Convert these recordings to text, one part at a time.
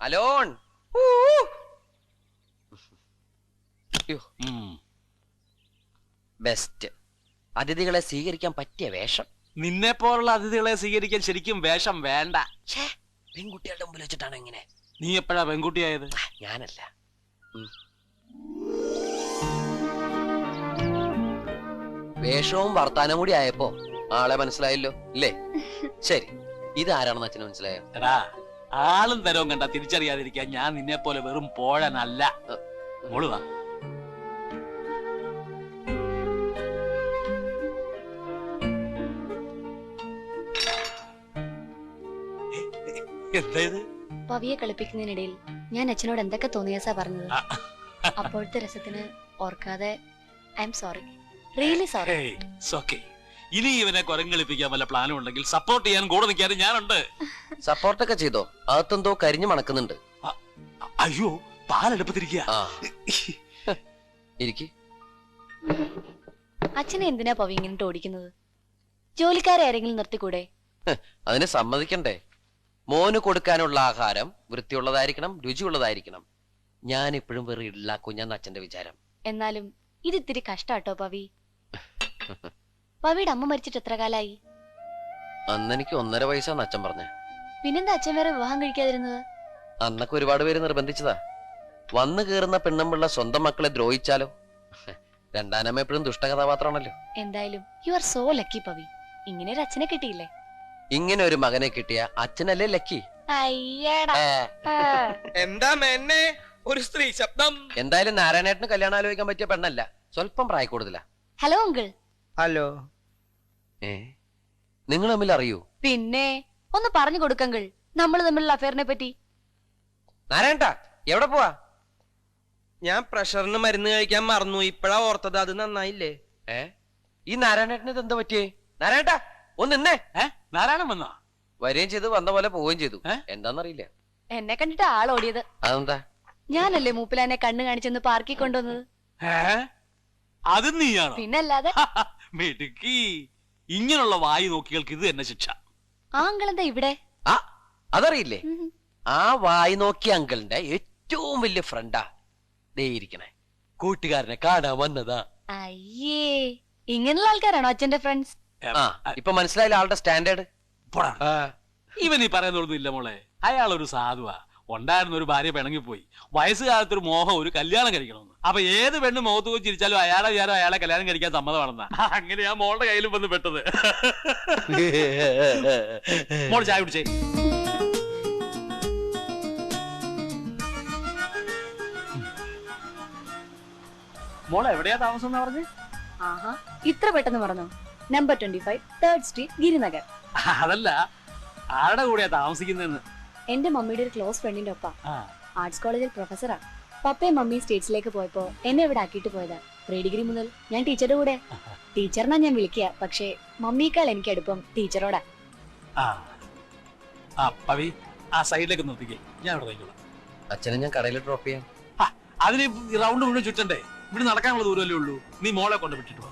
Alone. Best. അതിഥികളെ സ്വീകരിക്കാൻ പറ്റിയ വേഷം? നിന്നെ പോലുള്ള അതിഥികളെ സ്വീകരിക്കാൻ ശരിക്കും വേഷം വേണ്ട. ഛേ, പെൺകുട്ടികളുടെ മുമ്പിൽ വെച്ചിട്ടാണ് എങ്ങനെ നീ എപ്പോഴാ പെൺകുട്ടിയായത്? ഞാനല്ല. വേഷവും വർത്താനം കൂടി ആയപ്പോ ആളെ മനസ്സിലായല്ലോ ഇല്ലേ ശരി. ഇതാരാണെന്ന് അച്ഛന് മനസ്സിലായോ? എടാ ആളും തരവും കണ്ട തിരിച്ചറിയാതിരിക്കാൻ ഞാൻ നിന്നെ പോലെ വെറും പോഴനല്ല. മോളുവാ പവിയെ കളിപ്പിക്കുന്നതിനിടയിൽ ഞാൻ അച്ഛനോട് എന്തൊക്കെ തോന്നിയാസാ പറഞ്ഞത്. അപ്പോഴത്തെ രസത്തിന് ഓർക്കാതെ I'm sorry really sorry. ഇനി ഇവനെ കുരങ്ങളിപ്പിക്കാൻ വല്ല പ്ലാനും ഉണ്ടെങ്കിൽ സപ്പോർട്ട് ചെയ്യാൻ കൂടെ നിൽക്കാനും ഞാനുണ്ട്. സപ്പോർട്ടൊക്കെ ചെയ്തോ? അകത്തെന്തോ കരിഞ്ഞു മണക്കുന്നുണ്ട്. അയ്യോ പാലെടുപ്പത്തിരിക്കുക ആ. ഇരിക്ക്. അച്ഛനെ എന്തിനാ പവി ഇങ്ങനെ ഓടിക്കുന്നത്? ജോലിക്കാരെ ആരെങ്കിലും നിർത്തിക്കൂടെ? അതിനെ സമ്മതിക്കണ്ടേ. മോന് കൊടുക്കാനുള്ള ആഹാരം വൃത്തിയുള്ളതായിരിക്കണം രുചിയുള്ളതായിരിക്കണം. ഞാൻ ഇപ്പോഴും വെറുതെ ഇള്ള കുഞ്ഞെന്ന അച്ഛന്റെ വിചാരം. എന്നാലും ഇതിത്തിരി ഇത്തിരി കഷ്ടാട്ടോ പവി. പവിയുടെ അമ്മ മരിച്ചിട്ട് എത്ര കാലായി? അന്ന് എനിക്ക് ഒന്നര വയസ്സാന്ന് അച്ഛൻ പറഞ്ഞേ. പിന്നെന്താ അച്ഛൻ വേറെ വിവാഹം കഴിക്കാതിരുന്നത്? അന്നൊക്കെ ഒരുപാട് പേര് നിർബന്ധിച്ചതാ. വന്നു കയറുന്ന പെണ്ണുമ്പിള്ള സ്വന്തം മക്കളെ ദ്രോഹിച്ചാലോ? രണ്ടാനമ്മ എപ്പോഴും ദുഷ്ടകഥാപാത്രമാണല്ലോ. എന്തായാലും you are so lucky Pavi. ഇങ്ങനെ ഒരു അച്ഛനെ കിട്ടിയില്ലേ? ഇങ്ങനെ ഒരു മകനെ കിട്ടിയ അച്ഛനല്ലേ ലക്കി. എന്താ മെന്നെ? ഒരു സ്ത്രീ ശബ്ദം എന്തായാലും നാരായണേട്ടന് കല്യാണം ആലോചിക്കാൻ പറ്റിയ പെണ്ണല്ല. സ്വല്പം പ്രായക്കൂടുതലാ. Hello uncle. ഹലോ. ഏ? നിങ്ങൾ തമ്മിൽ അറിയൂ? പിന്നെ ഒന്ന് പറഞ്ഞു കൊടുക്കങ്കിൾ. നമ്മൾ തമ്മിലുള്ള അഫയറിനെ പറ്റി. നാരായണ എവിടെ പോവാ? ഞാൻ പ്രഷറിന് മരുന്ന് കഴിക്കാൻ മറന്നു. ഇപ്പഴാ ഓർത്തത്. അത് നന്നായില്ലേ? ഏ? ഈ നാരായണേട്ടന് ഇത് എന്താ പറ്റിയേ? നാരായണ ഒന്ന് നിന്നേ. ഏ? നാരായണൻ വന്നോ? വരികയും ചെയ്തു വന്ന പോലെ പോവുകയും ചെയ്തു? എന്താന്നറിയില്ല. എന്നെ കണ്ടിട്ട് ആളോടിയത്. അതെന്താ? ഞാനല്ലേ മൂപ്പിലാനെ കണ്ണു കാണിച്ചെന്ന് പാർക്കി കൊണ്ടുവന്നത്? ഏ? അത് നീയാണ്. പിന്നല്ലാതെ? മെടുക്കി. ഇങ്ങനെയുള്ള വായി നോക്കികൾക്ക് ഇത് തന്നെ ശിക്ഷ. ആങ്കളെന്താ ഇവിടെ? ആ അതറിയില്ലേ? ആ വായി നോക്കിയ അങ്കിളിന്റെ ഏറ്റവും വലിയ ഫ്രണ്ടാ ദേ ഇരിക്കണേ. കൂട്ടുകാരനെ കാണാൻ വന്നതാ. അയ്യേ ഇങ്ങനെയുള്ള ആൾക്കാരാണോ അച്ഛന്റെ ഫ്രണ്ട്സ് ആ ഇപ്പൊ മനസ്സിലായില്ല ആളുടെ സ്റ്റാൻഡേർഡ് പോടാ. ഇവൻ ഈ പറയുന്നൊന്നും ഇല്ല മോളെ. അയാൾ ഒരു സാധുവാ. ഉണ്ടായിരുന്ന ഒരു ഭാര്യ പിണങ്ങിപ്പോയി. വയസ്സുകാലത്ത് ഒരു മോഹം ഒരു കല്യാണം കഴിക്കണമെന്ന്. അപ്പൊ ഏത് പെണ്ണ് മുഖത്ത് പോയി ചിരിച്ചാലും അയാളെ വിചാരം അയാളെ കല്യാണം കഴിക്കാൻ സമ്മതമാണെന്നാ. അങ്ങനെയാ മോളുടെ കയ്യിലും വന്ന് പെട്ടത്. മോൾ ചായ കുടിച്ചേ. മോൾ എവിടെയാ താമസം എന്ന് പറഞ്ഞു? ആഹാ ഇത്ര പെട്ടെന്ന് പറഞ്ഞു number twenty five third street Girinagar. അതല്ല ആരുടെ കൂടെയാ താമസിക്കുന്നതെന്ന്? എന്റെ മമ്മിയുടെ ഒരു ക്ലോസ് ഫ്രണ്ടിന്റെ ഒപ്പ. ആർട്സ് കോളേജിൽ പ്രൊഫസറാ പപ്പയും മമ്മിയും സ്റ്റേറ്റ്സിലേക്ക് പോയപ്പോ എന്നെ ഇവിടെ ആക്കിയിട്ട് പോയതാ. പ്രീ ഡിഗ്രി മുതൽ ഞാൻ ടീച്ചറുടെ കൂടെ. ടീച്ചറിനാ ഞാൻ വിളിക്കുക പക്ഷേ മമ്മിയേക്കാൾ എനിക്ക് അടുപ്പം ടീച്ചറോടാ ആ. ആ പവി ആ സൈഡിലേക്ക് നിർത്തിക്കേ ഞാൻ അവിടെ നിൽക്കണം അച്ഛനെ ഞാൻ കടയിൽ ഡ്രോപ്പ് ചെയ്യാം. അതിന് റൗണ്ട് മുഴുവൻ ചുറ്റണ്ടേ? ഇവിടെ നടക്കാനുള്ള ദൂരമല്ലേ ഉള്ളൂ. നീ മോളെ കൊണ്ട് വിട്ടിട്ട്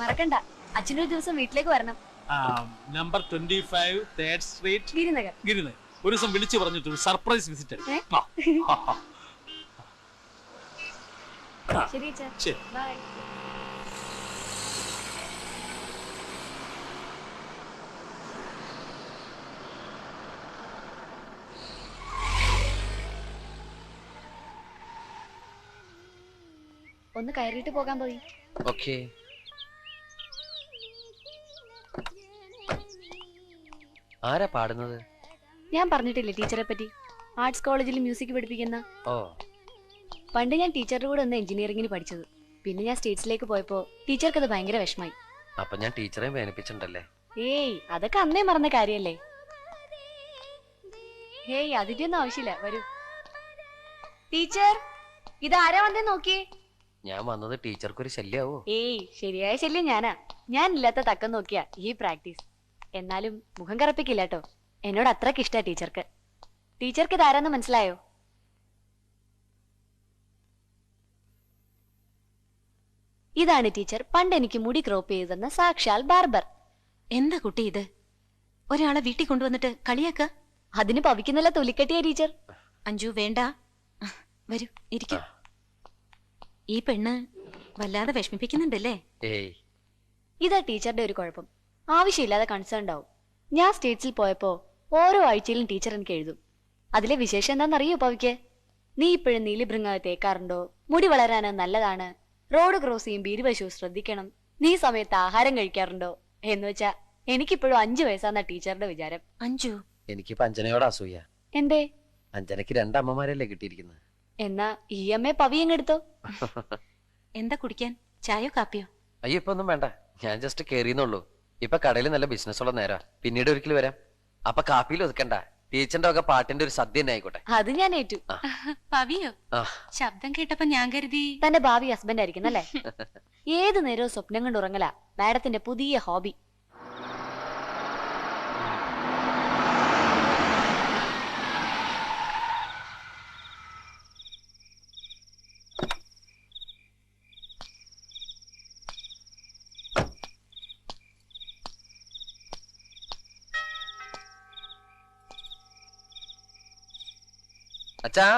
മറക്കണ്ട. അച്ഛനൊരു ദിവസം വീട്ടിലേക്ക് വരണം. Number twenty five third street Girinagar. Girinagar. ഒരു ദിവസം വിളിച്ചു പറഞ്ഞിട്ട് സർപ്രൈസ് വിസിറ്റ്? ശരി ശരി. ബൈ ഒന്ന് കയറിയിട്ട് പോകാൻ പോയി. ഓക്കേ. ആരാ പാടുന്നത്? ഞാൻ പറഞ്ഞിട്ടില്ലേ ടീച്ചറെ പറ്റി? ആർട്സ് കോളേജിൽ മ്യൂസിക് പഠിപ്പിക്കുന്ന. ഓ. പണ്ട് ഞാൻ ടീച്ചറുടെ കൂടെ ഒന്ന് എഞ്ചിനീയറിംഗിന് പഠിച്ചത്. പിന്നെ ഞാൻ സ്റ്റേറ്റ്സിലേക്ക് പോയപ്പോ ടീച്ചർക്ക് അത് ഭയങ്കര വിഷമായി. അപ്പൊ ഞാൻ ടീച്ചറെ വേദനിപ്പിച്ചിട്ടുണ്ടല്ലേ? ഏയ് അതൊക്കെ അന്നേ മറന്ന കാര്യല്ലേ? ഹേയ് അതിന്റെ ഒന്നും ആവശ്യമില്ല. വരൂ. ടീച്ചർ ഇതാരാ വന്നേ നോക്കിയേ? ഞാൻ വന്നത് ടീച്ചർക്ക് ഒരു ശല്യാവോ? ഏയ് ശരിയായ ശല്യം ഞാനാ. ഞാൻ ഇല്ലാത്ത തക്കം നോക്കിയാ ഈ പ്രാക്ടീസ്. എന്നാലും മുഖം കറപ്പിക്കില്ല കേട്ടോ എന്നോട് അത്രയ്ക്ക് ഇഷ്ടാ ടീച്ചർക്ക്. ടീച്ചർക്ക് ഇതാരാന്ന് മനസ്സിലായോ? ഇതാണ് ടീച്ചർ. പണ്ട് എനിക്ക് മുടി ക്രോപ്പ് ചെയ്തു തന്ന സാക്ഷാൽ ബാർബർ. എന്താ കുട്ടി ഇത്? ഒരാളെ വീട്ടിൽ കൊണ്ടുവന്നിട്ട് കളിയാക്ക? അതിന് പവിക്കുന്നല്ല തൊലിക്കട്ടിയ ടീച്ചർ. അഞ്ജു വേണ്ട. വരൂ ഇരിക്കും. ഈ പെണ്ണ് വല്ലാതെ വിഷമിപ്പിക്കുന്നുണ്ടല്ലേ? ഏയ്. ഇതാ ടീച്ചറുടെ ഒരു കുഴപ്പം. ആവശ്യമില്ലാതെ കൺസേൺ ഉണ്ടാവും. ഞാൻ സ്റ്റേറ്റ്സിൽ പോയപ്പോ ഓരോ ആഴ്ചയിലും ടീച്ചർ എനിക്ക് എഴുതും. അതിലെ വിശേഷം എന്താണെന്നറിയോ പവിക്ക്? നീ ഇപ്പോഴും നീലിഭൃങ്ങ തേക്കാറുണ്ടോ? മുടി വളരാന് നല്ലതാണ്. റോഡ് ക്രോസ് ചെയ്യുമ്പോൾ ഇരുവശവും ശ്രദ്ധിക്കണം. നീ സമയത്ത് ആഹാരം കഴിക്കാറുണ്ടോ? എന്ന് വെച്ചാ എനിക്കിപ്പോഴും അഞ്ചു വയസ്സാന്ന ടീച്ചറുടെ വിചാരം. അഞ്ചു. എനിക്ക് പഞ്ചനയോട് അസൂയ. എന്തേ? അഞ്ജനക്ക് രണ്ടമ്മമാരല്ലേ കിട്ടിയിരിക്കുന്നത്. എന്നാ ഈ അമ്മയെ പവിയങ്ങെടുത്തോ എന്താ കുടിക്കാൻ? ചായോ കാപ്പിയോ? അയ്യോ ഇപ്പൊ ഒന്നും വേണ്ട. ഞാൻ ജസ്റ്റ് കേറിയെന്നുള്ളൂ ഇപ്പൊ കടയിൽ നല്ല ബിസിനസ് ഉള്ള നേരാ. പിന്നീട് ഒരിക്കലും വരാം. അപ്പൊ കാപ്പിയിൽ ഒതുക്കണ്ട. ടീച്ചറിന്റെ ഒക്കെ പാട്ടിന്റെ ഒരു സദ്യ തന്നെ ആയിക്കോട്ടെ. അത് ഞാൻ ഏറ്റു. പവിയോ? ആ. ശബ്ദം കേട്ടപ്പോ ഞാൻ കരുതി. തന്റെ ഭാവി ഹസ്ബൻഡ് ആയിരിക്കുന്നല്ലേ ഏത് നേരവും സ്വപ്നം കൊണ്ട് ഉറങ്ങല. മാഡത്തിന്റെ പുതിയ ഹോബി. അച്ഛാ.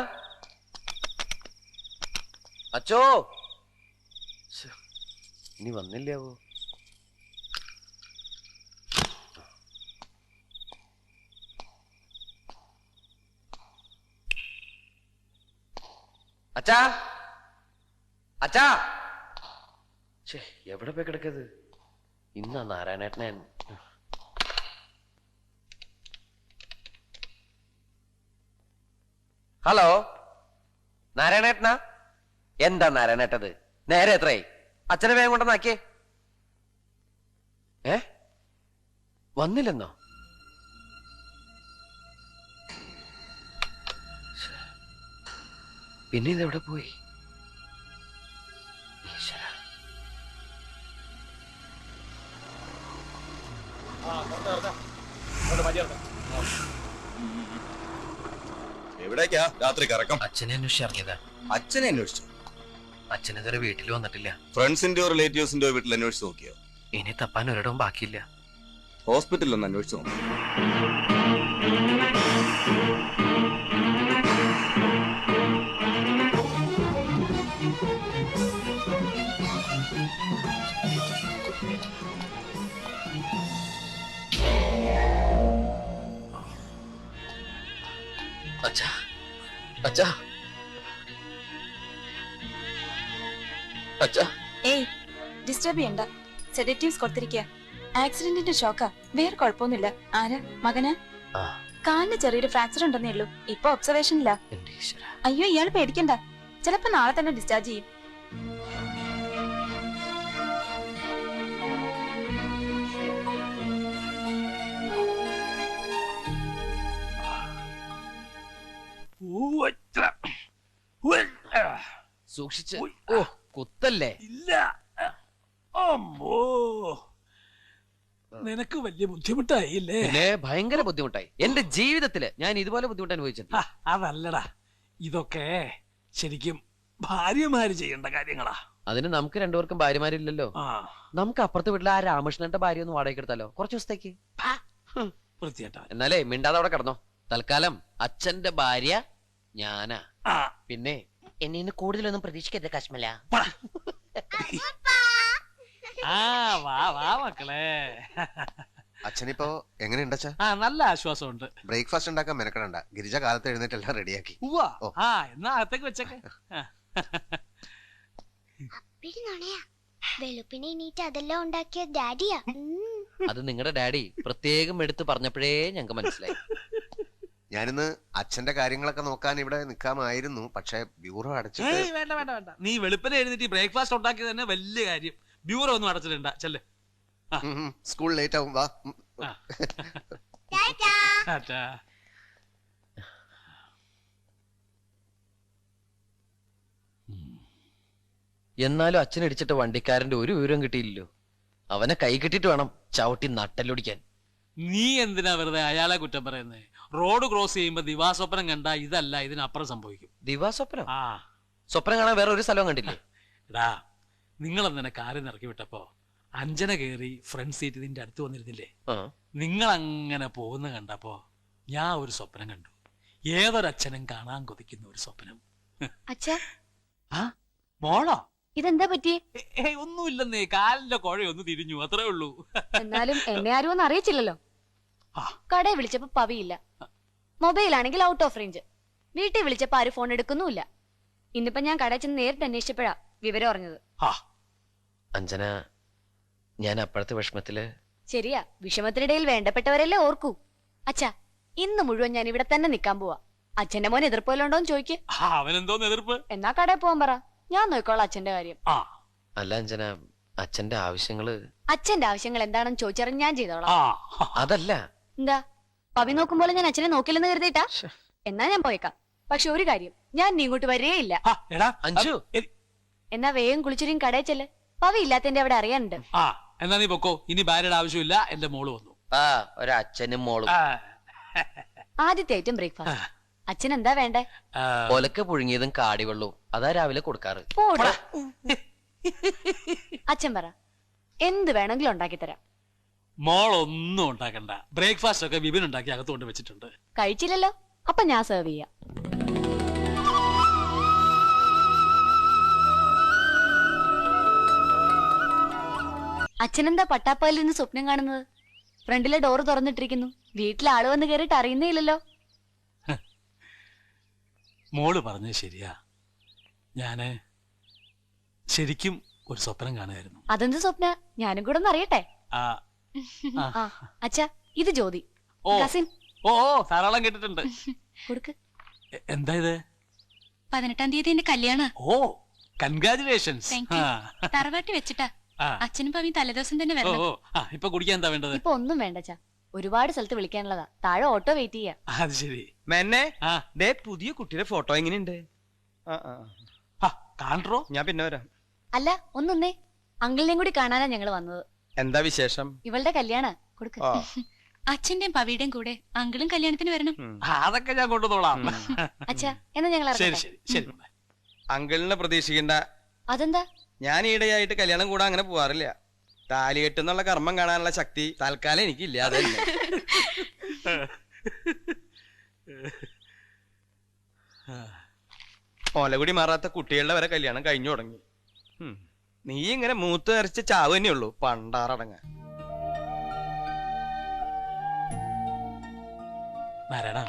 അച്ചോ. ഇനി വന്നില്ലാവോ അച്ഛാ. അച്ഛാ. ഛേ എവിടെ പോയി കിടക്കത് ഇന്നാ നാരായണേട്ടനെ ഹലോ. നാരായണേട്ടനാ? എന്താ നാരായണേട്ടത്? നേരെ എത്രയായി? അച്ഛനെ വേഗം കൊണ്ടുവന്നാക്കിയേ. ഏ? വന്നില്ലെന്നോ? പിന്നെ ഇതെവിടെ പോയി? ഈശ്വരാ. എവിടേക്കാ? രാത്രി കറക്കം. അച്ഛനെ അന്വേഷിച്ച് ഇറങ്ങിയതാ. അച്ഛനെ അന്വേഷിച്ചു? അച്ഛനെതുവരെ വീട്ടിൽ വന്നിട്ടില്ല. ഫ്രണ്ട്സിന്റെയോ റിലേറ്റീവ്സിന്റെയോ വീട്ടിൽ അന്വേഷിച്ച് നോക്കിയോ? ഇനി തപ്പാൻ ഒരിടവും ബാക്കിയില്ല. ഹോസ്പിറ്റലിൽ ഒന്ന് അന്വേഷിച്ചു നോക്കി. അച്ഛാ. അച്ഛാ. ഏയ് ഡിസ്റ്റർബ് ചെയ്യണ്ട. സെഡറ്റീവ്സ് കൊടുത്തിരിക്കുക ആക്സിഡന്റിന്റെ ഷോക്കാ വേറെ കുഴപ്പമൊന്നുമില്ല. ആരാ? മകന്? കാലിന് ചെറിയൊരു ഫ്രാക്ചർ ഉണ്ടെന്നേ ഉള്ളൂ. ഇപ്പൊ ഒബ്സർവേഷനില്ല ഇല്ല അയ്യോ ഇയാൾ പേടിക്കണ്ട. ചിലപ്പോ നാളെ തന്നെ ഡിസ്ചാർജ് ചെയ്യും. സൂക്ഷിച്ച് ഓ കുത്തല്ലേ? ഇല്ല. അമ്മോ. നിനക്ക് വലിയ ബുദ്ധിമുട്ടായില്ലേ പിന്നെ ഭയങ്കര ബുദ്ധിമുട്ടായി. എന്റെ ജീവിതത്തിൽ ഞാൻ ഇതുപോലെ ബുദ്ധിമുട്ട് അനുഭവിച്ചിട്ടുണ്ട്. അതല്ലടാ. ഇതൊക്കെ ശരിക്കും ഭാര്യമാര് ചെയ്യേണ്ട കാര്യങ്ങളാ. അതിന് നമുക്ക് രണ്ടുപേർക്കും ഭാര്യമാരില്ലല്ലോ. നമുക്ക് അപ്പുറത്തെ വീട്ടിലെ ആ രാമകൃഷ്ണന്റെ ഭാര്യ ഒന്ന് വാടകയ്ക്ക് എടുത്താലോ? കുറച്ച് ദിവസത്തേക്ക്. എന്നാലേ മിണ്ടാതെ അവിടെ കിടന്നോ. തൽക്കാലം അച്ഛന്റെ ഭാര്യ ഞാനാ. പിന്നെ എന്നെ ഇന്ന് കൂടുതലൊന്നും പ്രതീക്ഷിക്കരുത് കശ്മല. ആ വാ വാ മക്കളെ. അച്ഛനിപ്പോ എങ്ങനെയുണ്ട് അച്ഛാ? ആ നല്ല ആശ്വാസമുണ്ട്. ബ്രേക്ക്ഫാസ്റ്റ് ഉണ്ടാക്കാൻ മെനക്കെടണ്ട. ഗിരിജ കാലത്ത് എഴുന്നേറ്റ് എല്ലാം റെഡിയാക്കി. ഉവ്വാ. ഓ. ആ എന്നാ അകത്തേക്ക് വെച്ചേക്കെ. വെളുപ്പിനെ എണീറ്റ് അതെല്ലാം ഉണ്ടാക്കിയ ഡാഡിയാ. ഉം. അത് നിങ്ങളുടെ ഡാഡി പ്രത്യേകം എടുത്ത് പറഞ്ഞപ്പോഴേ ഞങ്ങൾക്ക് മനസ്സിലായി. ഞാനിന്ന് അച്ഛന്റെ കാര്യങ്ങളൊക്കെ നോക്കാൻ ഇവിടെ നിൽക്കാമായിരുന്നു പക്ഷെ ബ്യൂറോ അടച്ചിട്ട് ഏയ് വേണ്ട വേണ്ട വേണ്ട. നീ വെളുപ്പിനെ എഴുന്നേറ്റ് ബ്രേക്ക്ഫാസ്റ്റ് ഉണ്ടാക്കിയത് തന്നെ വലിയ കാര്യം. ബ്യൂറോ ഒന്നും അടച്ചിട്ടുണ്ട. ചെല്ലേ. ഉം, സ്കൂൾ ലേറ്റ് ആവും വാ. ഉം. ടാറ്റാ. എന്നാലും അച്ഛൻ ഇടിച്ചിട്ട് വണ്ടിക്കാരന്റെ ഒരു വിവരം കിട്ടിയില്ലല്ലോ. അവനെ കൈ കിട്ടിയിട്ട് വേണം ചവിട്ടി നട്ടലൊടിക്കാൻ നീ എന്തിനാ വെറുതെ അയാളെ കുറ്റം പറയുന്നത് റോഡ് ക്രോസ് ചെയ്യുമ്പോ ദിവാസ്വപ്നം കണ്ട ഇതല്ല ഇതിനപ്പുറം സംഭവിക്കും. ദിവാ സ്വപ്നം ആ. സ്വപ്നം കാണാൻ വേറെ ഒരു സ്ഥലവും കണ്ടില്ലേ? എടാ നിങ്ങളെന്നെ കാര്യം ഇറക്കി വിട്ടപ്പോ അഞ്ജന കേറി ഫ്രണ്ട് സീറ്റ് നിന്റെ അടുത്ത് വന്നിരുന്നില്ലേ? നിങ്ങൾ അങ്ങനെ പോകുന്ന കണ്ടപ്പോ ഞാൻ ഒരു സ്വപ്നം കണ്ടു. ഏതൊരച്ഛനും കാണാൻ കൊതിക്കുന്ന ഒരു സ്വപ്നം. അച്ഛ. ആ മോളോ? ഇതെന്താ പറ്റി ഒന്നുമില്ലെന്നേ കാലിന്റെ കുഴയൊന്ന് തിരിഞ്ഞു അത്രേ ഉള്ളൂ. എന്നാലും എന്നെ ആരും ഒന്നും അറിയിച്ചില്ലല്ലോ. കടയിൽ വിളിച്ചപ്പോ പവിയില്ല. മൊബൈൽ ആണെങ്കിൽ ഔട്ട് ഓഫ് റേഞ്ച് വീട്ടിൽ വിളിച്ചപ്പോ ആരും ഫോൺ എടുക്കുന്നുമില്ല. ഇന്നിപ്പോ ഞാൻ കടയിൽ ചെന്ന് നേരിട്ട് അന്വേഷിച്ചപ്പോഴാ വിവരം അറിഞ്ഞത്. ആ. അഞ്ജന ഞാൻ അപ്പോഴത്തെ വിഷമത്തിൽ ശരിയാ വിഷമത്തിനിടയിൽ വേണ്ടപ്പെട്ടവരല്ലേ ഓർക്കൂ. അച്ഛാ ഇന്ന് മുഴുവൻ ഞാൻ ഇവിടെ തന്നെ നിക്കാൻ പോവാ. അച്ഛന്റെ മോൻ എതിർപ്പോലുണ്ടോന്ന് ചോദിക്ക്. എതിർപ്പ്? എന്നാ കടയിൽ പോവാൻ പറ. ഞാൻ നോക്കോളാം അച്ഛന്റെ കാര്യം. ആ. അല്ല അഞ്ജന അച്ഛന്റെ ആവശ്യങ്ങൾ അച്ഛന്റെ ആവശ്യങ്ങൾ എന്താണെന്ന് ചോദിച്ചറിഞ്ഞ് ഞാൻ ചെയ്തോളാം. ആ. അതല്ല എന്താ? പവി നോക്കുമ്പോൾ പോലെ ഞാൻ അച്ഛനെ നോക്കില്ലെന്ന് കരുതിട്ടാ എന്നാ ഞാൻ പോയേക്കാം. പക്ഷെ ഒരു കാര്യം ഞാൻ നീ ഇങ്ങോട്ട് വരേയില്ല. എന്നാ വേഗം കുളിച്ചൊരിയും കടയിൽ ചെല്ല്. പവി ഇല്ലാത്തതിന്റെ അവിടെ അറിയാനുണ്ട്. ആ എന്നാ നീ പൊക്കോ. ഇനി ഭാര്യയുടെ ആവശ്യമില്ല എന്റെ മോൾ വന്നു. ആ ഒരച്ഛനും മോളും. ആദ്യത്തെ ഐറ്റം ബ്രേക്ക്ഫാസ്റ്റ് അച്ഛൻ എന്താ വേണ്ടേ? ഒലക്ക പുഴുങ്ങിയതും കാടിവെള്ളവും അതാ രാവിലെ കൊടുക്കാറ്. അച്ഛൻ പറ എന്ത് വേണമെങ്കിലും ഉണ്ടാക്കി തരാം മോളൊന്നും ഉണ്ടാക്കണ്ട. ബ്രേക്ക്ഫാസ്റ്റ് ഒക്കെ വിപിൻ ഉണ്ടാക്കി അകത്തുകൊണ്ട് വെച്ചിട്ടുണ്ട്. കഴിച്ചില്ലല്ലോ. അപ്പൊ ഞാൻ സെർവ് ചെയ്യാം. അച്ഛനെന്താ പട്ടാപ്പാലിൽ നിന്ന് സ്വപ്നം കാണുന്നത്? ഫ്രണ്ടിലെ ഡോറ് തുറന്നിട്ടിരിക്കുന്നു. വീട്ടിൽ ആൾ വന്ന് കയറിയിട്ട് അറിയുന്നേ ഇല്ലല്ലോ മോൾ പറഞ്ഞത് ശരിയാ. ഞാൻ ശരിക്കും ഒരു സ്വപ്നം കാണുമായിരുന്നു അതെന്ത് സ്വപ്ന? ഞാനും കൂടെ ഒന്ന് അറിയട്ടെ. ആ ആ. അച്ഛാ ഇത് ജ്യോതി. ഓ. കസിൻ. ഓ ഓ ധാരാളം കേട്ടിട്ടുണ്ട്. കൊടുക്ക്. എന്താ ഇത്? പതിനെട്ടാം തീയതി എന്റെ കല്യാണ. ഓ കൺഗ്രാചുലേഷൻസ് തറവാട്ടി വെച്ചിട്ടാ. അച്ഛനും പവിയും തലേദിവസം തന്നെ വരണം. ഓ ആ ഇപ്പൊ കുടിക്കാൻ എന്താ വേണ്ടത്? ഇപ്പൊ ഒന്നും വേണ്ട അച്ഛാ. ഒരുപാട് സ്ഥലത്ത് വിളിക്കാനുള്ളതാ. താഴെ ഓട്ടോ വെയിറ്റ് ചെയ്യാ. അത് ശരി. മെന്നെ ദേ പുതിയ കുട്ടിയുടെ ഫോട്ടോ എങ്ങനെയുണ്ട്? ആ ആ. ആ, കാണോ ഞാൻ പിന്നെ വരാം. അല്ല ഒന്നൊന്നേ അങ്കിളിനെയും കൂടി കാണാനാ ഞങ്ങൾ വന്നത്. എന്താ വിശേഷം? ഇവളുടെ കല്യാണ കൊടുക്ക. അച്ഛന്റെയും പവിയുടെയും കൂടെ അങ്കിളും കല്യാണത്തിന് വരണം. അതൊക്കെ ഞാൻ കൊണ്ടുവന്നോളാം. അച്ഛാ എന്നാ ഞങ്ങൾ ശരി ഇറങ്ങട്ടെ ശരി. അങ്കിളിനെ പ്രതീക്ഷിക്കണ്ട. അതെന്താ? ഞാൻ ഈയിടെയായിട്ട് കല്യാണം കൂടാൻ അങ്ങനെ പോവാറില്ല. താലി കെട്ടുന്നുള്ള കർമ്മം കാണാനുള്ള ശക്തി തൽക്കാലം എനിക്കില്ല അതല്ലേ. ഓലകുടി മാറാത്ത കുട്ടികളുടെ വരെ കല്യാണം കഴിഞ്ഞു തുടങ്ങി. ഉം. നീ ഇങ്ങനെ മൂത്ത് നിറച്ച് ചാവ് തന്നെയുള്ളൂ പണ്ടാറടങ്ങ. നാരായണ.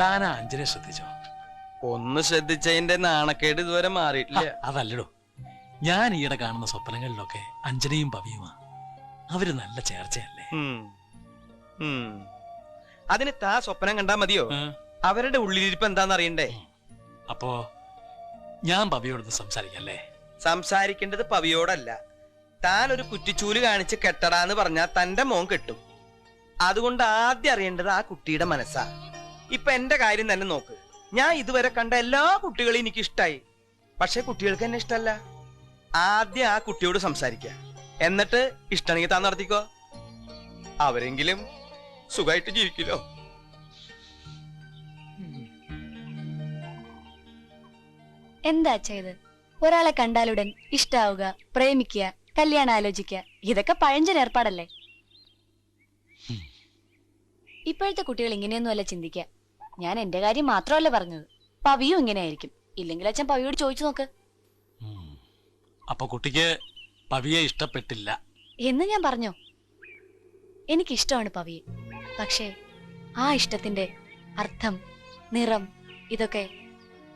താൻ ആഞ്ചനെ ശ്രദ്ധിച്ചോ? ഒന്ന് ശ്രദ്ധിച്ചതിന്റെ നാണക്കേട് ഇതുവരെ മാറിയിട്ടില്ല. അതല്ലടോ. ഞാൻ ഈയിടെ കാണുന്ന സ്വപ്നങ്ങളിലൊക്കെ അഞ്ജനയും പവിയുമാ അവർ നല്ല ചേർച്ചയല്ലേ. അതിന് താ സ്വപ്നം കണ്ടാ മതിയോ? അവരുടെ ഉള്ളിലിരിപ്പ് എന്താന്ന് അറിയണ്ടേ അപ്പോ ഞാൻ പവിയോടൊന്ന് സംസാരിക്കല്ലേ സംസാരിക്കേണ്ടത് പവിയോടല്ല. താൻ ഒരു കുറ്റിച്ചൂൽ കാണിച്ച് കെട്ടടാന്ന് പറഞ്ഞാൽ തന്റെ മോൻ കെട്ടും. അതുകൊണ്ട് ആദ്യം അറിയേണ്ടത് ആ കുട്ടിയുടെ മനസ്സാ. ഇപ്പൊ എന്റെ കാര്യം തന്നെ നോക്ക്. ഞാൻ ഇതുവരെ കണ്ട എല്ലാ കുട്ടികളെയും എനിക്ക് ഇഷ്ടായി പക്ഷെ കുട്ടികൾക്ക് എന്നെ ഇഷ്ടമല്ല ആദ്യം ആ കുട്ടിയോട് സംസാരിക്ക. എന്നിട്ട് ഇഷ്ടമാണെങ്കിൽ താൻ നടത്തിക്കോ. അവരെങ്കിലും സുഖമായിട്ട് ജീവിക്കില്ലോ. എന്താ ഇത്? ഒരാളെ കണ്ടാലുടൻ ഇഷ്ടാവുക പ്രേമിക്കുക കല്യാണം ആലോചിക്കുക ഇതൊക്കെ പഴഞ്ചൻ ഏർപ്പാടല്ലേ? ഇപ്പോഴത്തെ കുട്ടികൾ ഇങ്ങനെയൊന്നുമല്ല ചിന്തിക്കുക. ഞാൻ എന്റെ കാര്യം മാത്രമല്ല പറഞ്ഞത്. പവിയും ഇങ്ങനെയായിരിക്കും. ഇല്ലെങ്കിൽ അച്ഛൻ പവിയോട് ചോദിച്ചു നോക്ക്. അപ്പൊ കുട്ടിക്ക് പവിയെ ഇഷ്ടപ്പെട്ടില്ല. എന്ന് ഞാൻ പറഞ്ഞോ? എനിക്കിഷ്ടമാണ് പവിയെ. പക്ഷേ ആ ഇഷ്ടത്തിന്റെ അർത്ഥം നിറം ഇതൊക്കെ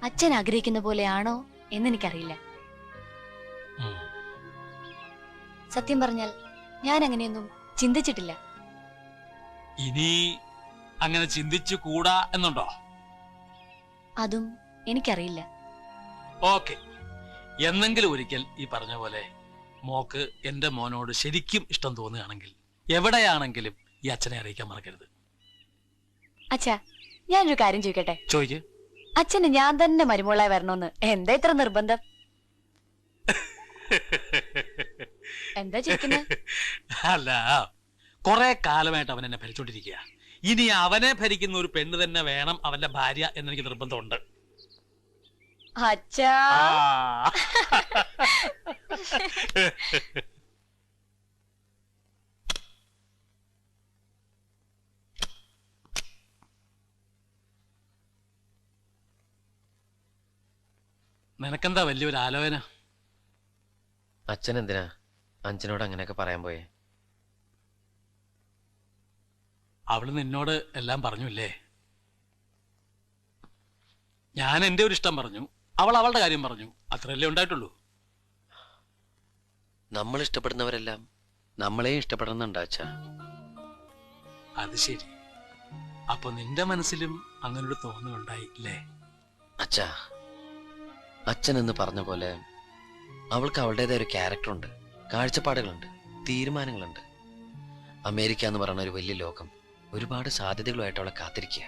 അച്ഛൻ ആഗ്രഹിക്കുന്ന പോലെയാണോ? എന്നെനിക്കറിയില്ല. സത്യം പറഞ്ഞാൽ ഞാൻ അങ്ങനെയൊന്നും ചിന്തിച്ചിട്ടില്ല. ഇനി അങ്ങനെ ചിന്തിച്ചു കൂടാ എന്നുണ്ടോ? അതും എനിക്കറിയില്ല. ഓക്കെ. എന്നെങ്കിലും ഒരിക്കൽ ഈ പറഞ്ഞ പോലെ മോക്ക് എന്റെ മോനോട് ശരിക്കും ഇഷ്ടം തോന്നുകയാണെങ്കിൽ എവിടെയാണെങ്കിലും ഈ അച്ഛനെ അറിയിക്കാൻ മറക്കരുത്. അച്ഛാ ഞാനൊരു കാര്യം ചോദിക്കട്ടെ? ചോദിക്ക്. അച്ഛന് ഞാൻ തന്നെ മരുമോളായി വരണമെന്ന്. എന്താ ഇത്ര നിർബന്ധം? എന്താ ചോദിക്കുന്നത് അല്ല കുറെ കാലമായിട്ട് അവൻ എന്നെ ഭരിച്ചോണ്ടിരിക്കുക ഇനി അവനെ ഭരിക്കുന്ന ഒരു പെണ്ണ് തന്നെ വേണം അവന്റെ ഭാര്യ എന്നെനിക്ക് നിർബന്ധമുണ്ട്. അച്ഛാ. നിനക്കെന്താ വലിയൊരു ആലോചന? അച്ഛൻ എന്തിനാ അഞ്ചനോട് അങ്ങനെയൊക്കെ പറയാൻ പോയേ. അവൾ നിന്നോട് എല്ലാം പറഞ്ഞില്ലേ? ഞാൻ എന്റെ ഒരു ഇഷ്ടം പറഞ്ഞു. അവൾ അവളുടെ കാര്യം പറഞ്ഞു. അത്രയല്ലേ ഉണ്ടായിട്ടുള്ളൂ. നമ്മൾ ഇഷ്ടപ്പെടുന്നവരെല്ലാം നമ്മളെയും ഇഷ്ടപ്പെടുന്നുണ്ട് അച്ഛാ? അത് ശരി. അപ്പൊ നിന്റെ മനസ്സിലും അങ്ങനൊരു തോന്നലുണ്ടായില്ലേ? അച്ഛാ അച്ഛൻ എന്ന് പറഞ്ഞ പോലെ അവൾക്ക് അവളുടേതായ ഒരു ക്യാരക്ടറുണ്ട് കാഴ്ചപ്പാടുകളുണ്ട് തീരുമാനങ്ങളുണ്ട്. അമേരിക്ക എന്ന് പറയുന്ന ഒരു വലിയ ലോകം ഒരുപാട് സാധ്യതകളുമായിട്ട് അവളെ കാത്തിരിക്കുക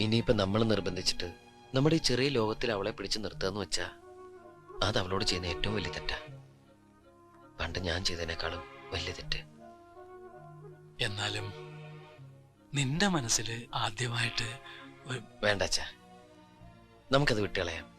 ഇനിയിപ്പോൾ നമ്മൾ നിർബന്ധിച്ചിട്ട് നമ്മുടെ ഈ ചെറിയ ലോകത്തിൽ അവളെ പിടിച്ചു നിർത്തുകയെന്ന് വെച്ചാൽ അത് അവളോട് ചെയ്യുന്ന ഏറ്റവും വലിയ തെറ്റാണ് പണ്ട് ഞാൻ ചെയ്തതിനേക്കാളും വലിയ തെറ്റ്. എന്നാലും നിന്റെ മനസ്സിൽ ആദ്യമായിട്ട് വേണ്ട അച്ഛാ. നമുക്കത് വിട്ടുകളയാം.